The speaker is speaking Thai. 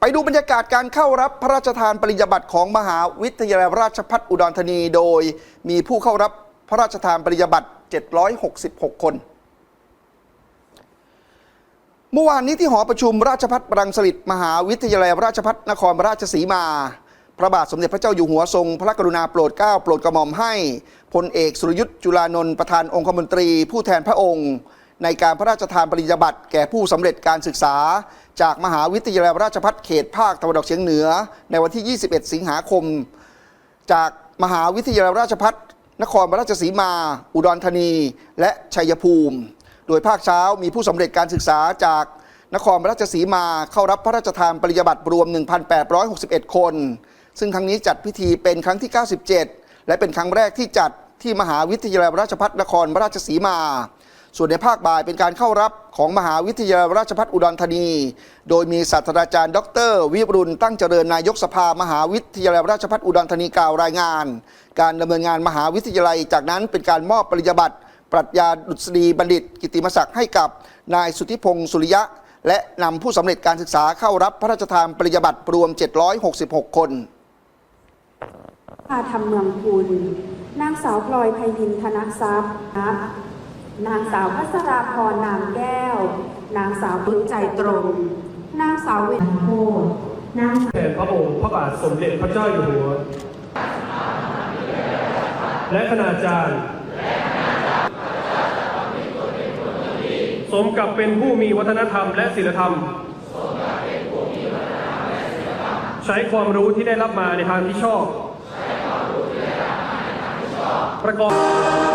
ไปดูบรรยากาศการเข้ารับพระราชทานปริญญาบัตรของมหาวิทยาลัยราชภัฏอุดรธานี โดยมีผู้เข้ารับพระราชทานปริญญาบัตร 766 คน เมื่อวานนี้ที่หอประชุมราชพัฒรังสฤษมหาวิทยาลัยราชพัฒนครราชสีมา พระบาทสมเด็จพระเจ้าอยู่หัวทรงพระกรุณาโปรดเกล้าโปรดกระหม่อมให้พลเอกสุรยุทธ์จุลานนท์ประธานองคมนตรี ผู้แทนพระองค์ ในการพระราชทานปริญญาบัตรแก่ผู้สำเร็จการศึกษา จากมหาวิทยาลัยราชพัฒเขตภาคตะวันออกเฉียงเหนือ ในวันที่ 21 สิงหาคม จากมหาวิทยาลัยราชพัฒนครราชสีมา อุดรธานี และชัยภูมิ โดยภาคเช้ามีผู้สำเร็จการศึกษาจากนครราชสีมาเข้ารับพระราชทานปริญญาบัตรรวม 1,861 คน ซึ่งครั้งนี้จัดพิธีเป็นครั้งที่ 97 และเป็นครั้งแรกที่จัดที่มหาวิทยาลัยราชพัฒนครราชสีมา ส่วนในภาคบ่ายเป็นการเข้ารับของมหาวิทยาลัยราชภัฏอุดรธานี โดยมีศาสตราจารย์ ดร วิรุณตั้งเจริญนายกสภามหาวิทยาลัยราชภัฏอุดรธานีกล่าวรายงาน การดำเนินงานมหาวิทยาลัย จากนั้นเป็นการมอบปริญญาบัตรปรัชญาดุษฎีบัณฑิต กิตติมศักดิ์ให้กับนายสุทธิพงศ์สุริยะ และนำผู้สำเร็จการศึกษาเข้ารับพระราชทานปริญญาบัตรรวม 766 คนพาธรรมเมืองคุณนางสาวพลอยไพลินธนทรัพย์ นางสาวพัสราพรนามแก้ว นางสาวบุญใจตรง นางสาวเวทโพธิ์นางแทนพระองค์พระบาทสมเด็จพระเจ้าอยู่หัว และคณาจารย์ สมกับเป็นผู้มีวัฒนธรรมและศีลธรรม ใช้ความรู้ที่ได้รับมาในทางที่ชอบ ประกอบ